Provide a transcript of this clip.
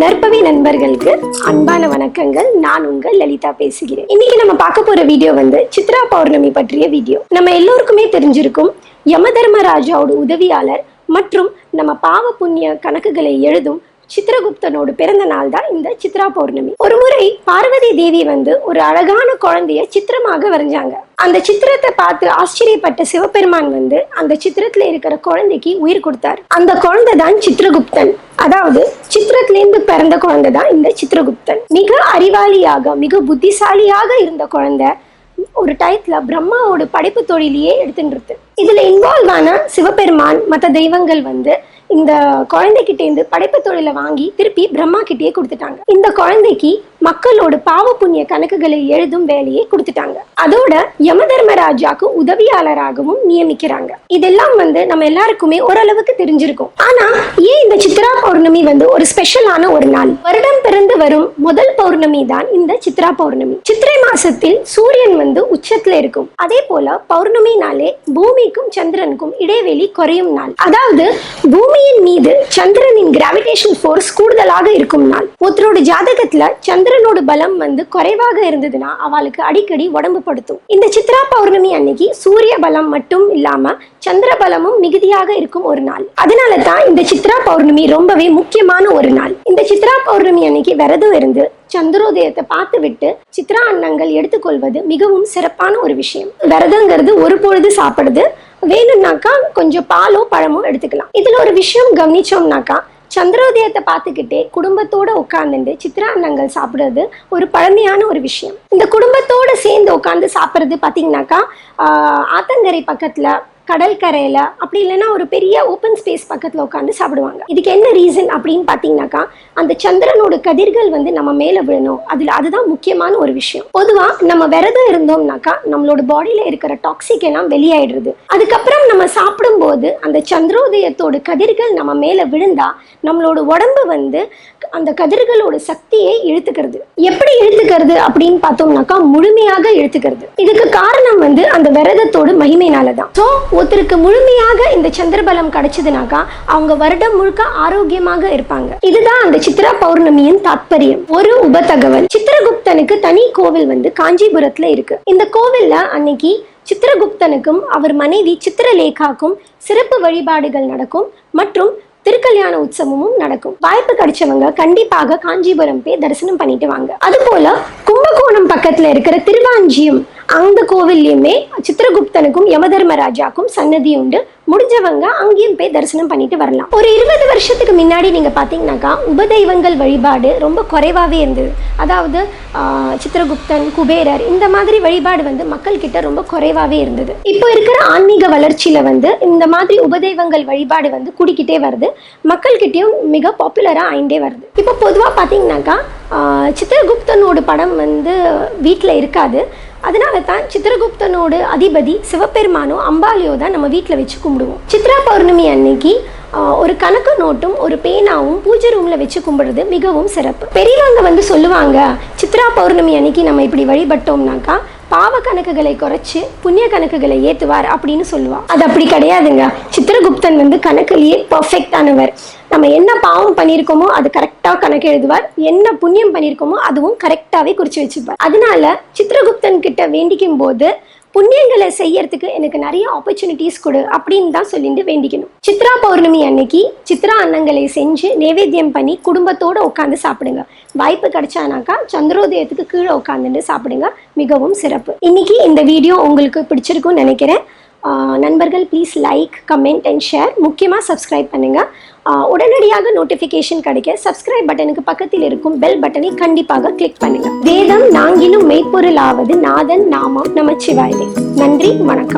நற்பவி நண்பர்களுக்கு அன்பான வணக்கங்கள். நான் உங்கள் லலிதா பேசுகிறேன். இன்னைக்கு நம்ம பார்க்க போற வீடியோ வந்து சித்ரா பௌர்ணமி பற்றிய வீடியோ. நம்ம எல்லோருக்குமே தெரிஞ்சிருக்கும் யமதர்மராஜாவோட உதவியாளர் மற்றும் நம்ம பாவ புண்ணிய கணக்குகளை எழுதும் சித்திரகுப்தனோட பிறந்த நாள் தான் இந்த சித்ரா பௌர்ணமி. ஒரு முறை பார்வதி தேவி வந்து ஒரு அழகான குழந்தைய சித்திரமாக வரைஞ்சாங்க. அந்த சித்திரத்தை பார்த்து ஆச்சரியப்பட்ட சிவபெருமான் வந்து அந்த சித்திரத்துல இருக்கிற குழந்தைக்கு உயிர் கொடுத்தார். அந்த குழந்தை தான் சித்திரகுப்தன் அதாவது சித்திரத்திலேருந்து பிறந்த குழந்தை தான் இந்த சித்திரகுப்தன் மிக அறிவாளியாக மிக புத்திசாலியாக இருந்த குழந்தை ஒரு டயத்துல பிரம்மாவோட படைப்பு தொழிலையே எடுத்துட்டு இதுல இன்வால்வ் ஆன சிவபெருமான் மற்ற தெய்வங்கள் வந்து இந்த குழந்தைகிட்டேருந்து படைப்பு தொழிலை வாங்கி திருப்பி பிரம்மா கிட்டேயே கொடுத்துட்டாங்க. இந்த குழந்தைக்கு மக்களோட பாவ புண்ணிய கணக்குகளை எழுதும் வேலையை கொடுத்துட்டாங்க. அதோட யம தர்மராஜாக்கு உதவியாளராகவும் நியமிக்கிறாங்க. இதெல்லாம் வந்து நம்ம எல்லாருக்குமே ஓரளவுக்கு தெரிஞ்சிருக்கும். ஆனா ஏன் இந்த சித்ரா பௌர்ணமி வந்து ஒரு ஸ்பெஷலான ஒரு நாள்? வருடம் பிறந்து வரும் முதல் பௌர்ணமி தான் இந்த சித்ரா பௌர்ணமி. சித்திரை மாசத்தில் சூரியன் வந்து உச்சத்துல இருக்கும். அதே போல பௌர்ணமி நாளே பூமிக்கும் சந்திரனுக்கும் இடைவெளி குறையும் நாள். அதாவது பூமியின் மீது சந்திரனின் கிராவிடேஷன் ஃபோர்ஸ் கூடுதலாக இருக்கும் நாள். ஒருத்தரோட ஜாதகத்துல சந்திர சந்திரனோட பலம் வந்து குறைவாக இருந்ததுன்னா அவளுக்கு அடிக்கடி உடம்பு படுத்தும். இந்த சித்ரா பௌர்ணமி அன்னைக்கு சூரிய பலம் மட்டும் இல்லாம சந்திர பலமும் மிகுதியாக இருக்கும் ஒரு நாள். அதனால தான் இந்த சித்ரா பௌர்ணமி ரொம்பவே முக்கியமான ஒரு நாள். இந்த சித்ரா பௌர்ணமி அன்னைக்கு விரதம் இருந்து சந்திரோதயத்தை பார்த்து விட்டு சித்ரா அன்னங்கள் எடுத்துக்கொள்வது மிகவும் சிறப்பான ஒரு விஷயம். விரதங்கிறது ஒரு பொழுது சாப்பிடுது. வேணும்னாக்கா கொஞ்சம் பாலோ பழமோ எடுத்துக்கலாம். இதுல ஒரு விஷயம் கவனிச்சோம்னாக்கா சந்திரோதயத்தை பார்த்துக்கிட்டே குடும்பத்தோட உட்காந்துட்டு சித்ரா அன்னங்கள் சாப்பிடுறது ஒரு பழமையான ஒரு விஷயம். இந்த குடும்பத்தோட சேர்ந்து உட்காந்து சாப்பிட்றது பார்த்தீங்கன்னாக்கா ஆத்தங்கரை பக்கத்துல கடற்கரையில அப்படி இல்லைன்னா ஒரு பெரிய ஓப்பன் ஸ்பேஸ் பக்கத்துல உட்காந்து சாப்பிடுவாங்க. இதுக்கு என்ன ரீசன் அப்படின்னு பார்த்தீங்கன்னாக்கா அந்த சந்திரனோட கதிர்கள் வந்து நம்ம மேலே விழணும். அதில் அதுதான் முக்கியமான ஒரு விஷயம். பொதுவாக நம்ம விரதம் இருந்தோம்னாக்கா நம்மளோட பாடியில இருக்கிற டாக்ஸிக் எல்லாம் வெளியாயிடுறது. அதுக்கப்புறம் நம்ம போது அந்த சந்திரோதயத்தோட கதிர்கள் நம்ம மேலே விழுந்தா நம்மளோட உடம்பு வந்து அந்த கதிர்களோட சக்தியை இழுத்துக்கிறது. எப்படி இழுத்துக்கிறது அப்படின்னு பார்த்தோம்னாக்கா முழுமையாக இழுத்துக்கிறது. இதுக்கு காரணம் வந்து அந்த விரதத்தோட மகிமைனால தான் ஸோ ஒருத்தருக்கு முழுமையாக இந்த சந்திரபலம் கிடைச்சதுனாக்கா அவங்க வருடம் முழுக்க ஆரோக்கியமாக இருப்பாங்க. இதுதான் அந்த சித்ரா பௌர்ணமியின் தாத்பரியம். ஒரு உபதகவல். சித்திரகுப்தனுக்கு தனி கோவில் வந்து காஞ்சிபுரத்துல இருக்கு. இந்த கோவில்ல அன்னைக்கு சித்திரகுப்தனுக்கும் அவர் மனைவி சித்திரலேகாக்கும் சிறப்பு வழிபாடுகள் நடக்கும் மற்றும் திருக்கல்யாண உற்சவமும் நடக்கும். வாய்ப்பு கிடைச்சவங்க கண்டிப்பாக காஞ்சிபுரம் போய் தரிசனம் பண்ணிட்டு வாங்க. அது போல கும்பகோணம் பக்கத்துல இருக்கிற திருவாஞ்சியம் அந்த கோவில்லையுமே சித்திரகுப்தனுக்கும் யமதர்மராஜாக்கும் சன்னதி உண்டு. முடிஞ்சவங்க அங்கேயும் போய் தரிசனம் பண்ணிட்டு வரலாம். ஒரு இருபது வருஷத்துக்கு முன்னாடி நீங்க பாத்தீங்கன்னாக்கா உபதெய்வங்கள் வழிபாடு ரொம்ப குறைவாவே இருந்தது. அதாவது சித்திரகுப்தன் குபேரர் இந்த மாதிரி வழிபாடு வந்து மக்கள் கிட்ட ரொம்ப குறைவாவே இருந்தது. இப்போ இருக்கிற ஆன்மீக வளர்ச்சியில வந்து இந்த மாதிரி உபதெய்வங்கள் வழிபாடு வந்து கூடிக்கிட்டே வருது. மக்கள்கிட்டயும் மிக பாப்புலரா ஆயிண்டே வருது. இப்போ பொதுவா பாத்தீங்கன்னாக்கா சித்திரகுப்தனோட படம் வந்து வீட்டில் இருக்காது. அதனால தான் சித்திரகுப்தனோட அதிபதி சிவபெருமானோ அம்பாலியோ தான் நம்ம வீட்டில் வச்சு கும்பிடுவோம். சித்ரா பௌர்ணமி அன்னைக்கு ஒரு கணக்கு நோட்டும் ஒரு பேனாவும் பூஜை ரூம்ல வச்சு கும்பிடுறது மிகவும் சிறப்பு. பெரியவங்க வந்து சொல்லுவாங்க சித்ரா பௌர்ணமி அன்னைக்கு நம்ம இப்படி வழிபட்டோம்னாக்கா பாவ கணக்குகளை குறைச்சு புண்ணிய கணக்குகளை ஏற்றுவார் அப்படின்னு சொல்லுவா. அது அப்படி கிடையாதுங்க. சித்திரகுப்தன் வந்து கணக்குலேயே பர்ஃபெக்டானவர் நம்ம என்ன பாவம் பண்ணியிருக்கோமோ அது கரெக்டாக கணக்கு எழுதுவார். என்ன புண்ணியம் பண்ணியிருக்கோமோ அதுவும் கரெக்டாகவே குறிச்சு வச்சுப்பார். அதனால சித்திரகுப்தன் கிட்ட வேண்டிக்கும் போது புண்ணியங்களை செய்யறதுக்கு எனக்கு நிறைய ஆப்பர்ச்சுனிட்டிஸ் கொடு அப்படின்னு தான் சொல்லிட்டு வேண்டிக்கணும். சித்ரா பௌர்ணமி அன்னைக்கு சித்ரா அன்னங்களை செஞ்சு நைவேத்தியம் பண்ணி குடும்பத்தோட உட்காந்து சாப்பிடுங்க. வாய்ப்பு கிடைச்சானாக்கா சந்திரோதயத்துக்கு கீழே உட்காந்துட்டு சாப்பிடுங்க. மிகவும் சிறப்பு. இன்னைக்கு இந்த வீடியோ உங்களுக்கு பிடிச்சிருக்கும்னு நினைக்கிறேன். நண்பர்கள் please like comment and share முக்கியமாக சப்ஸ்கிரைப் பண்ணுங்கள் உடனடியாக நோட்டிஃபிகேஷன் கிடைக்க சப்ஸ்கிரைப் பட்டனுக்கு பக்கத்தில் இருக்கும் பெல் பட்டனை கண்டிப்பாக கிளிக் பண்ணுங்கள் வேதம் நாங்கிலும் மெய்ப்பொருளாவது நாதன் நாமம் நமச்சிவாயவே. நன்றி வணக்கம்.